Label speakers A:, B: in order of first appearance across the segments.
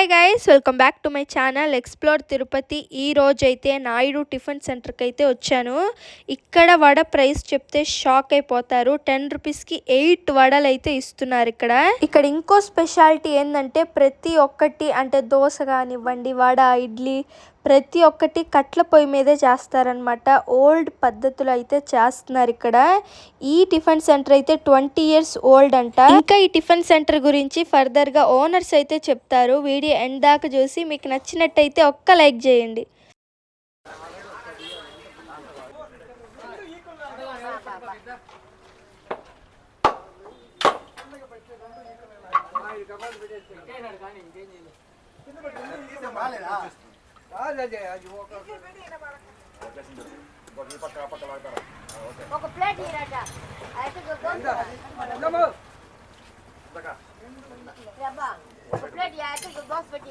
A: Hi guys welcome back to my channel explore Tirupati ఈ రోజు అయితే నాయుడు టిఫిన్ సెంటర్కి అయితే వచ్చాను. ఇక్కడ వడ ప్రైస్ చెప్తే షాక్ అయిపోతారు. టెన్ రూపీస్కి ఎయిట్ వడలు అయితే ఇస్తున్నారు ఇక్కడ. ఇక్కడ ఇంకో స్పెషాలిటీ ఏంటంటే ప్రతి ఒక్కటి అంటే దోశ కానివ్వండి వడ ఇడ్లీ ప్రతి ఒక్కటి కట్ల పొయ్యి మీదే చేస్తారనమాట ఓల్డ్ పద్ధతులు అయితే చేస్తున్నారు ఇక్కడ. ఈ టిఫిన్ సెంటర్ అయితే ట్వంటీ ఇయర్స్ ఓల్డ్ అంట. ఇంకా ఈ టిఫిన్ సెంటర్ గురించి ఫర్దర్గా ఓనర్స్ అయితే చెప్తారు. వీడియో ఎండ్ దాకా చూసి మీకు నచ్చినట్టయితే ఒక్క లైక్ చేయండి.
B: ఒక ప్లేట్ ఇరట అయితే అబ్బా ఒక ప్లేట్ అయితే దోశ పెట్టి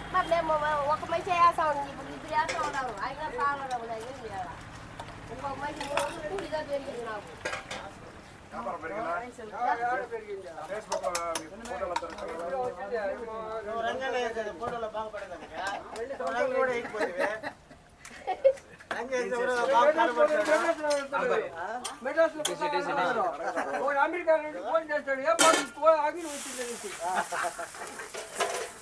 B: మరి మేము ఒక మనిషి వేస్తాం ఇప్పుడు ఇద్దరు వేస్తా ఉన్నాము ఆయన సాగడం ఏం చేయాలా ఇంకొక మనిషి మూడు ఇదో పెరిగింది నాకు
C: ఫోటోలో బాగుపడేదానిక రంగు కూడా వేయకపోతే రంగు వేస్తే కూడా బాగా కనబడతాడు.
D: అమెరికా నుండి ఫోన్ చేస్తాడు ఏం బాబు ఫోన్ ఆగి వచ్చింది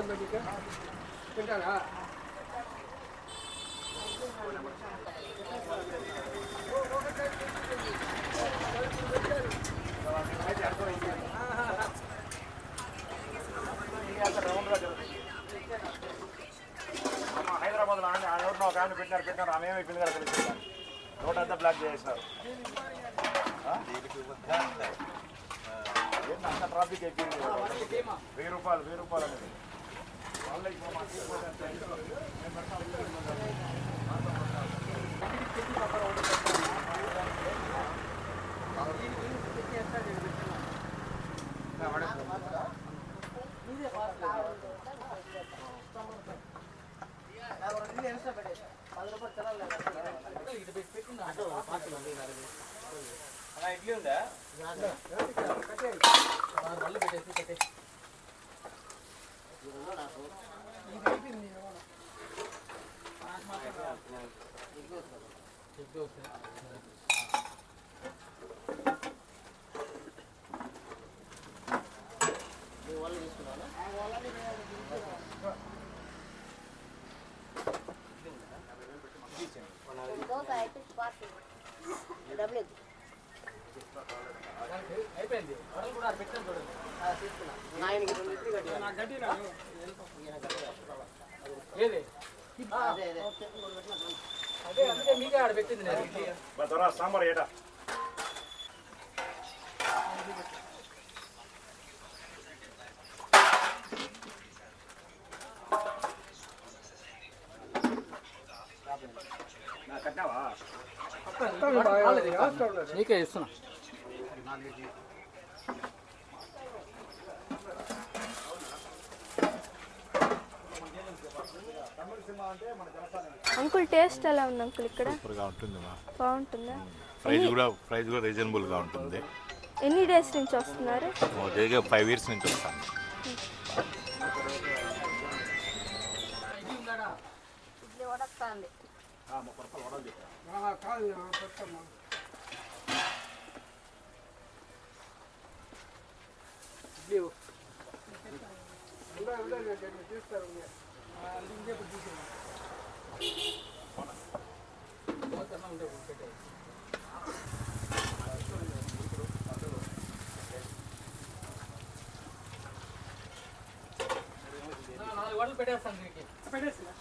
E: లో ఆ నోట్ ఒక ఆమె పెట్టినారు పెట్టినారు ఆమె ఏమి కదా తెలిసిందా నోట్ అంతా బ్లాక్ చేసినారు ఆ? అంత ట్రాఫిక్ ఎక్కింది వెయ్యి రూపాయలు వెయ్యి రూపాయలు అనేది
C: Thank you.
B: దోశ అయితే పార్టీ డబ్బులు ఇద్దు.
C: నాయనకి రెండు ఇడ్లీ కట్టియాలి. అదే అదే
E: మా త్వర సాంబార్ ఏటా?
D: నీకే ఇస్తున్నా.
A: అంకుల్ టేస్ట్ ఎలా ఉంది అంకుల్ ఇక్కడ
F: సూపర్గా ఉంటుంది మా
A: బాగుంటుందా
F: ప్రైస్ కూడా ప్రైస్ కూడా రీజనబుల్గా ఉంటుంది
A: ఎన్ని డేస్ నుంచి వస్తున్నారు
F: దగ్గర ఫైవ్ ఇయర్స్ నుంచి వస్తాను
B: ఇడ్లీ
G: పెట్టేస్తాను దీనికి
H: పెట్టేసినా?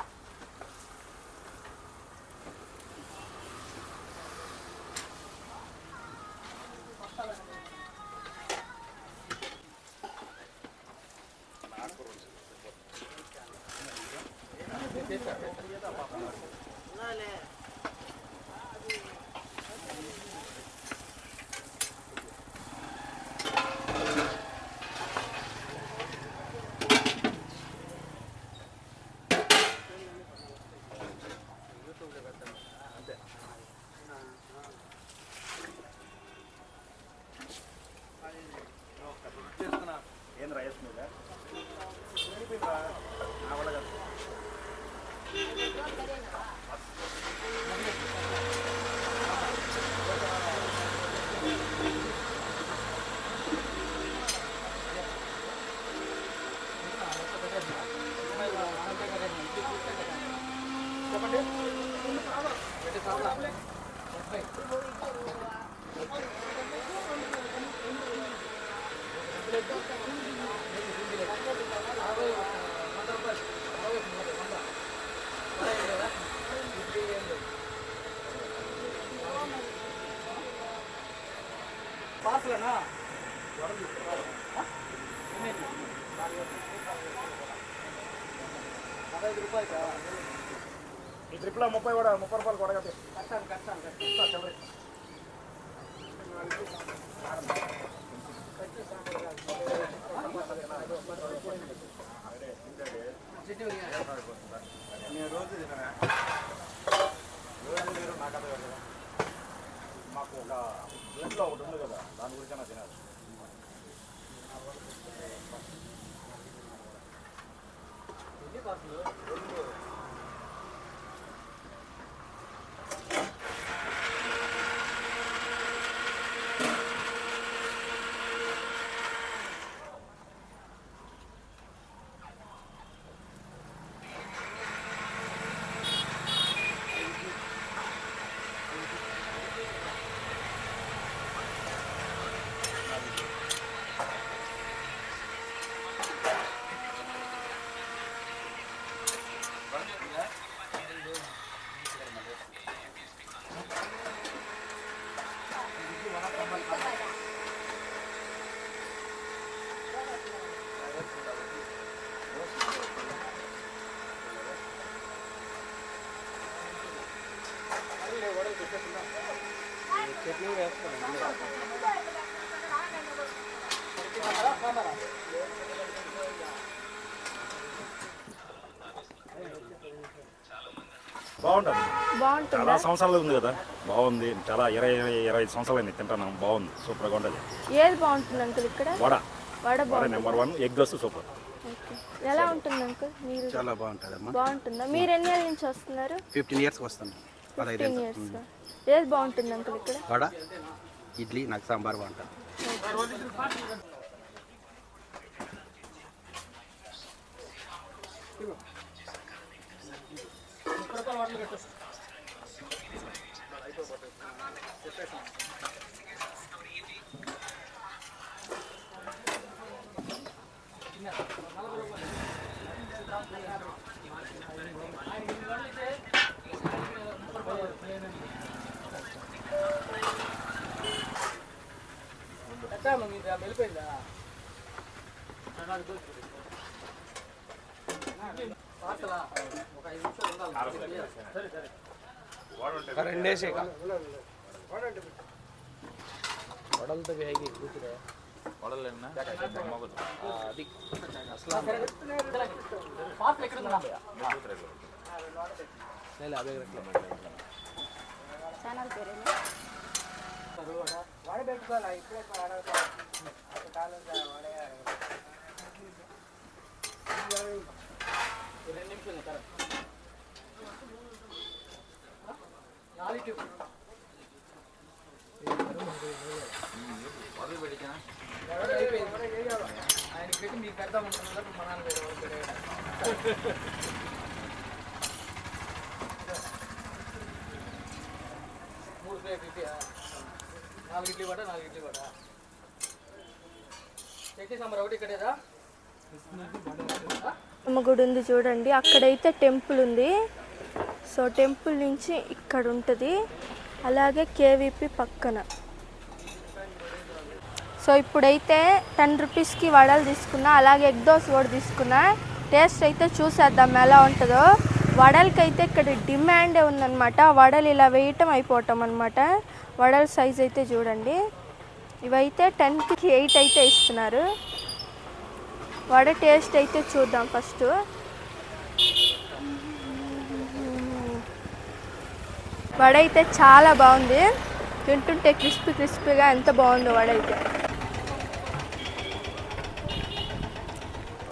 E: ఏంది రైస్ మీద అయిపోయిందా? నా వల్ల కాదు.
G: పార్సలేనా పదహైదు రూపాయలు
E: ఈ ట్రిప్లో ముప్పై కూడా ముప్పై రూపాయలు కూడా
G: కట్టాను కట్టాను కట్టాను
E: నేను రోజు రోజు మీరు నా మాకు ఒక ఇంట్లో ఒకటి ఉంది కదా దాని గురించి నాకు తినాలి.
G: 이렇게 봤어요.
E: బాగుంటుంది? చాలా
A: బాగుంటుందా
E: సంవత్సరాలు ఉంది కదా. బాగుంది. చాలా ఇరవై ఇరవై ఐదు సంవత్సరాలు అయింది. తింటాను. బాగుంది. సూపర్గా ఉంటుంది
A: ఏది బాగుంటుంది అంకుల్ ఇక్కడ?
E: వడ.
A: వడ
E: వడ
A: బాగుంటుంది
E: నెంబర్ వన్. ఎగ్ వస్తే సూపర్.
A: ఎలా ఉంటుంది అంకుల్ మీరు?
D: చాలా బాగుంటుందమ్మా.
A: బాగుంటుందా? మీరు ఎన్ని ఏళ్ళ నుంచి వస్తున్నారు?
D: ఫిఫ్టీన్ ఇయర్స్కి వస్తాను. పదహైదు
A: ఫిఫ్టీన్ ఇయర్స్. ఏది బాగుంటుంది అంకుల్ ఇక్కడ?
D: వడ ఇడ్లీ నాకు సాంబార్ బాగుంటుంది.
G: కట్టాను మీరు వెళ్ళిపోయిందా పార్సలా ఒక ఐదు నిమిషాలు ఉండాలి సరే సరే రెండేసే వడలతో వేగి కూతురే అది పార్సల్ ఎక్కడ ఉందా లేదు అదే
A: ఛానల్ పేరేనా
H: వడ పెట్టుకోవాలా ఇప్పుడే వడ ఒక కాలం వడే
G: రెండు నిమిషాలు కరెక్ట్
C: ఆయన పెట్టి మీకు పెడదాం మా నాన్న మూడు నాలుగు ఇడ్లీ వడ నాలుగు ఇడ్లీ వడ ఒకటి ఇక్కడేదా
A: అమ్మ గుడి ఉంది చూడండి. అక్కడైతే టెంపుల్ ఉంది. సో టెంపుల్ నుంచి ఇక్కడ ఉంటుంది. అలాగే కేవీపీ పక్కన. సో ఇప్పుడైతే టెన్ రూపీస్కి వడలు తీసుకున్నా అలాగే ఎగ్ దోశ కూడా తీసుకున్నా. టేస్ట్ అయితే చూసేద్దాం ఎలా ఉంటుందో. వడలకైతే ఇక్కడ డిమాండే ఉందన్నమాట. వడలు ఇలా వేయటం అయిపోవటం అనమాట వడల సైజ్ అయితే చూడండి. ఇవైతే టెన్కి ఎయిట్ అయితే ఇస్తున్నారు. వడ టేస్ట్ అయితే చూద్దాం ఫస్ట్. వడ అయితే చాలా బాగుంది. తింటుంటే క్రిస్పీ క్రిస్పీగా ఎంత బాగుందో వడ అయితే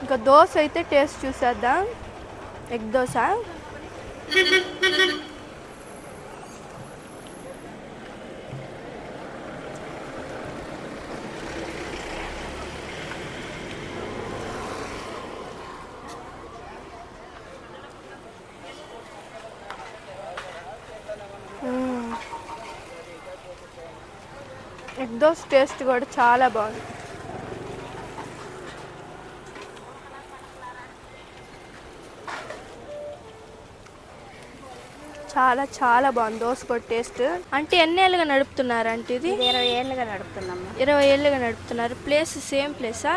A: ఇంకా దోశ అయితే టేస్ట్ చూసేద్దాం. ఎగ్ దోశ. దోశ టేస్ట్ కూడా చాలా బాగుంది. చాలా చాలా బాగుంది. దోశ కూడా టేస్ట్ అంటే ఎన్ని ఏళ్ళుగా నడుపుతున్నారు అంటే ఇది?
I: ఇరవై ఏళ్ళుగా నడుపుతున్నాము
A: ఇరవై ఏళ్ళుగా నడుపుతున్నారు. ప్లేస్ సేమ్ ప్లేసా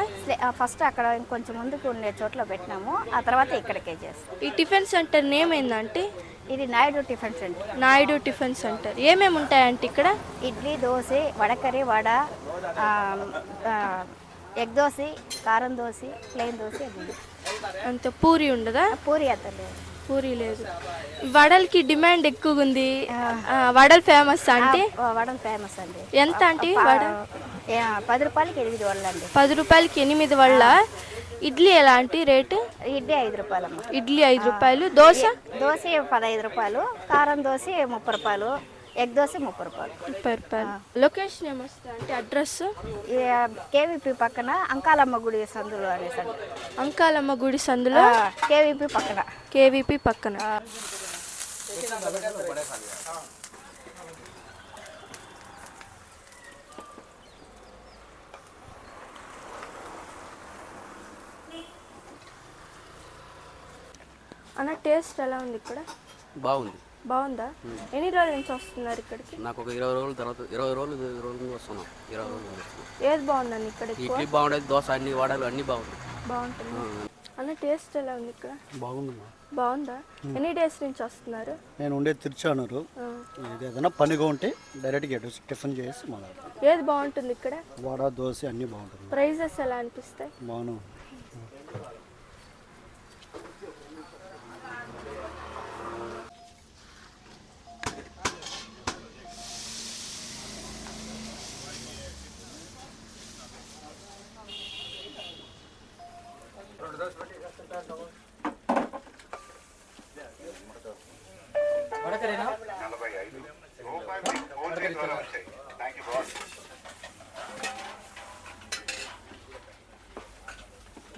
I: ఫస్ట్ అక్కడ ఇంకొంచెం ముందుకు ఉండే చోట్ల పెట్టినాము. ఆ తర్వాత ఇక్కడికే చేస్తాం.
A: ఈ టిఫిన్ సెంటర్ నేమ్ ఏందంటే
I: ఇది Naidu tiffin centre.
A: Naidu tiffin centre. ఏమేమి ఉంటాయంటే ఇక్కడ?
I: ఇడ్లీ దోశ వడకర్రీ వడ ఎగ్ దోశ కారం దోశ ప్లెయిన్ దోశ
A: అంత పూరి ఉండదా?
I: పూరి అత్తలేదు
A: పూరి లేదు. వడలకి డిమాండ్ ఎక్కువగా ఉంది వడలు ఫేమస్ అంటే?
I: వడలు ఫేమస్ అండి.
A: ఎంత అంటే వడ?
I: పది రూపాయలకి ఎనిమిది వడలు అండి
A: పది రూపాయలకి ఎనిమిది వల్ల ఇడ్లీ ఎలాంటి రేటు?
I: ఇడ్లీ ఐదు రూపాయలమ్మ.
A: ఇడ్లీ ఐదు రూపాయలు. దోశ?
I: దోశ పదహైదు రూపాయలు. కారం దోశ ముప్పై రూపాయలు. ఎగ్ దోశ ముప్పై రూపాయలు.
A: ముప్పై రూపాయలు. లొకేషన్ ఏమొస్తుంది అంటే అడ్రస్?
I: కేవీపీ పక్కన అంకాలమ్మ గుడి సందులో అనేసి అండి
A: అంకాలమ్మ గుడి సందులో?
I: కేవీపీ పక్కన.
A: కేవీపీ పక్కన. అన్న టేస్ట్ ఎలా ఉంది ఇక్కడ?
J: బాగుంది.
A: బాగుందా? ఎన్ని రోజుల నుంచి వస్తున్నారు ఇక్కడికి?
J: నాకు ఒక ఇరవై రోజుల తర్వాత ఇరవై రోజులు ఇరవై రోజులు వస్తున్నాం. ఇరవై రోజులు
A: ఏది బాగుందండి ఇక్కడ
J: ఇడ్లీ బాగుండేది దోశ అన్ని వడలు అన్నీ బాగుంటాయి
A: బాగుంటుంది. అన్న టేస్ట్ ఎలా ఉంది ఇక్కడ?
H: బాగుందమ్మా.
A: బాగుందా? ఎన్ని డేస్ నుంచి వస్తున్నారు?
H: నేను ఉండేది తిరుచానూరు. ఏదైనా పనిగా ఉంటే డైరెక్ట్గా ఎటు టిఫిన్ చేసి మళ్ళీ.
A: ఏది బాగుంటుంది ఇక్కడ?
H: వడ దోశ అన్నీ బాగుంటుంది.
A: ప్రైజెస్ ఎలా అనిపిస్తాయి?
H: బాగున్నాం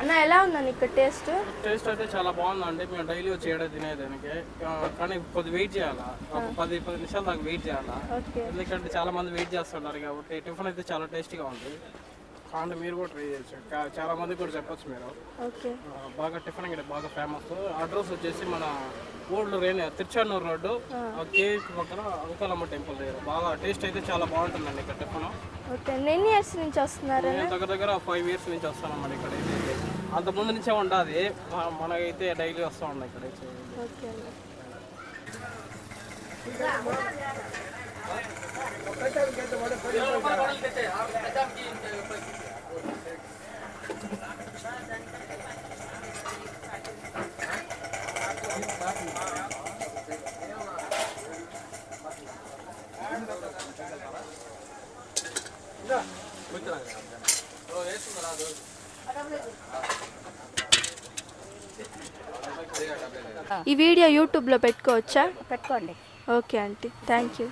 A: అన్న ఎలా ఉందని ఇక్కడ టేస్ట్?
G: టేస్ట్ అయితే చాలా బాగుందండి. మేము డైలీ వచ్చి ఏడా తినేదానికి. కానీ కొద్ది వెయిట్ చేయాలా? ఒక పది పది నిమిషాలు దాకా వెయిట్ చేయాలా? ఎందుకంటే చాలా మంది వెయిట్ చేస్తుంటారు కాబట్టి టిఫిన్ అయితే చాలా టేస్టీగా ఉంది. కాబట్టి మీరు కూడా ట్రై చేయొచ్చు చాలా మంది కూడా చెప్పొచ్చు మీరు.
A: ఓకే.
G: బాగా టిఫిన్ ఇక్కడ బాగా ఫేమస్ అడ్రస్ వచ్చేసి మన old Reni Tiruchanur road cake పక్కన అంకాలమ్మ టెంపుల్ దగ్గర. బాగా టేస్ట్ అయితే చాలా బాగుంటుందండి ఇక్కడ టిఫిన్.
A: ఓకే. ఎన్ని ఇయర్స్ నుంచి వస్తున్నారు
G: నేను దగ్గర దగ్గర ఫైవ్ ఇయర్స్ నుంచి వస్తానన్నమాట ఇక్కడ అంత ముందు నుంచే ఉండాది. మా- మనకైతే డైలీ వస్తూ ఉన్నాయి ఇక్కడ
A: ఓకే ఈ వీడియో యూట్యూబ్లో పెట్టుకోవచ్చా?
I: పెట్టుకోండి.
A: Okay aunty. Thank you.